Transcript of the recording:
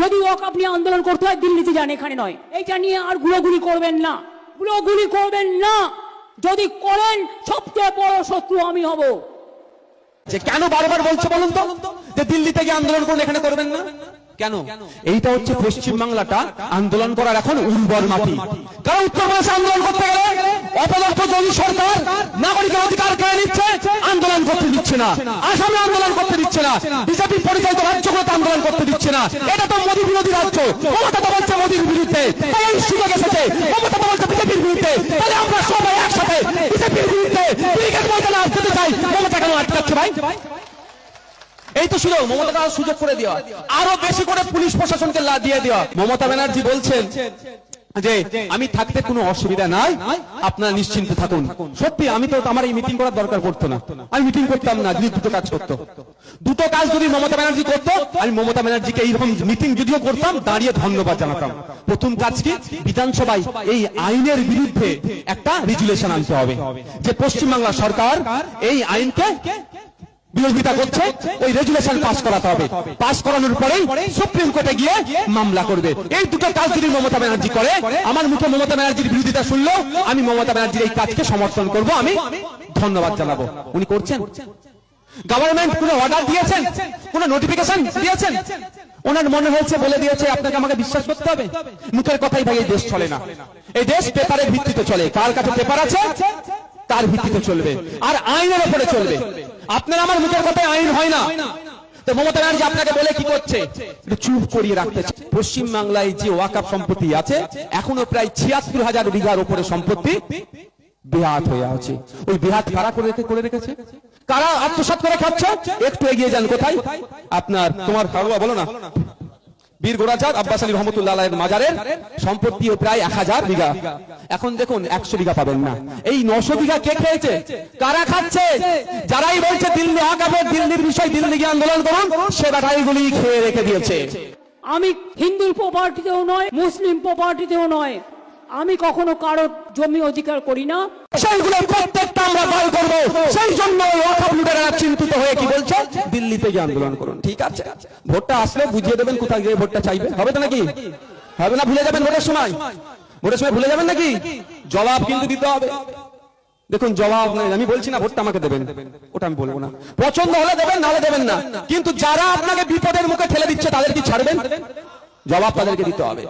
যদি ওয়াকাপ নিয়ে আন্দোলন করতে হয়, দিল্লিতে যান, এখানে নয়। এইটা নিয়ে আর গুলোগুলি করবেন না। গুলোগুলি করবেন না। যদি করেন, সবচেয়ে বড় শত্রু আমি হব। যে কেন বারবার বলছে বলুন তো? যে দিল্লিতে গিয়ে আন্দোলন করুন, এখানে করবেন না? কেন? এইটা হচ্ছে পশ্চিম বাংলাটা আন্দোলন করার এখন উর্বর মাটি। কারণ উত্তরপ্রদেশে আন্দোলন করতে গেলে অপদার্থ যোগী সরকার নাগরিকের অধিকার কেড়ে নিচ্ছে, আন্দোলন করতে দিচ্ছে না। আসামে আন্দোলন করতে দিচ্ছে না। বিজেপি পরিচালিত রাজ্যগুলোতে আন্দোলন করতে দিচ্ছে না। এটা তো মোদী বিরোধী রাজ্য। মমতা বলছে মোদীর বিরুদ্ধে। এই সুযোগ এসেছে। মমতা বলছে বিজেপির বিরুদ্ধে। তাহলে আমরা সবাই একসাথে বিজেপির বিরুদ্ধে ক্রিকেট ময়দানে আসতে চাই। মমতা কেন আটকাচ্ছে ভাই? এই তো সুযোগ। মমতা সুযোগ করে দেওয়া। আরও বেশি করে পুলিশ প্রশাসনকে দিয়ে দেওয়া। মমতা ব্যানার্জি বলছেন যে আমি থাকতে কোনো অসুবিধা নাই, আপনারা নিশ্চিন্তে থাকুন। সত্যি, আমি তো আমার এই মিটিং করার দরকার পড়তো না। আমি মিটিং করতাম না, যদি দুটো কাজ করতো। দুটো কাজ যদি মমতা ব্যানার্জি করতো, আমি মমতা ব্যানার্জিকে এইরকম মিটিং যদিও করতাম, দাঁড়িয়ে ধন্যবাদ জানাতাম। প্রথম কাজ কি? বিধানসভায় এই আইনের বিরুদ্ধে একটা রেজুলেশন আনতে হবে। যে পশ্চিমবাংলা সরকার এই আইনকে বিরোধিতা করছে, ওই রেজুলেশন পাস করাতে হবে। পাস করানোর পরেই সুপ্রিম কোর্টে গিয়ে মামলা করবে। এই দুটো কাজ যদি মমতা ব্যানার্জি করে, আমার মুখে মমতা ব্যানার্জির বিরোধিতা শুনলেও আমি মমতা ব্যানার্জির এই কাজকে সমর্থন করব, আমি ধন্যবাদ জানাব। উনি করছেন। গভর্নমেন্ট কোনো অর্ডার দিয়েছেন? কোনো নোটিফিকেশন দিয়েছেন? ওনার মনে হয়েছে বলে দিয়েছে, আপনাকে আমাকে বিশ্বাস করতে হবে? মুখের কথাই ভাই, এই দেশ চলে না। এই দেশ পেপারের ভিত্তিতে চলে। কার কাছে পেপার আছে? তার ভিত্তিতে চলবে। আর আইনের উপরে চলবে। আপনার আমার মুখের কথায় আইন হয় না। তো মমতা ব্যানার্জি আপনাকে বলে কি করছে? চুপ করিয়ে রাখতে পশ্চিম বাংলায় যে ওয়াকাপ সম্পত্তি আছে এখনও প্রায় ছিয়াত্তর হাজার বিঘার উপরে সম্পত্তি বেহাত হয়ে আছে। ওই বেহাত কারা করে রেখে করে রেখেছে? কারা আত্মসাৎ করে খাচ্ছে? একটু এগিয়ে যান কোথায়? আপনার তোমার কারুয়া বলো না। বীর গোড়াচাঁদ আব্বাস আলী রহমতুল্লাহ মাজারের সম্পত্তি প্রায় এক হাজার বিঘা। এখন দেখুন একশো বিঘা পাবেন না। এই নশো বিঘা কে খেয়েছে? কারা খাচ্ছে? যারাই বলছে দিল্লি আগাবে দিল্লির বিষয় দিল্লি গিয়ে আন্দোলন করুন সে ব্যাটারিগুলি খেয়ে রেখে দিয়েছে। আমি হিন্দুর প্রপার্টিতেও নয় মুসলিম প্রপার্টিতেও নয়। আমি কখনো কারোর জমি অধিকার করি না। সেইগুলো প্রত্যেকটা আমরা বার করব। সেই জন্য চিন্তিত হয়ে কি বলছে? দিল্লিতে গিয়ে আন্দোলন করুন। ঠিক আছে? ভোটটা আসলে বুঝিয়ে দেবেন কোথায় গিয়ে ভোটটা চাইবে। হবে তো নাকি? হবে না, ভুলে যাবেন ভোটের সময়। ভোটের সময় ভুলে যাবেন নাকি? জবাব কিন্তু দিতে হবে। দেখুন, জবাব নাই। আমি বলছি না, ভোটটা আমাকে দেবেন। ওটা আমি বলব না। পছন্দ হলে দেবেন, নাহলে দেবেন না। কিন্তু যারা আপনাকে বিপদের মুখে ঠেলে দিচ্ছে, তাদের কি ছাড়বেন? জবাব তাদেরকে দিতে হবে।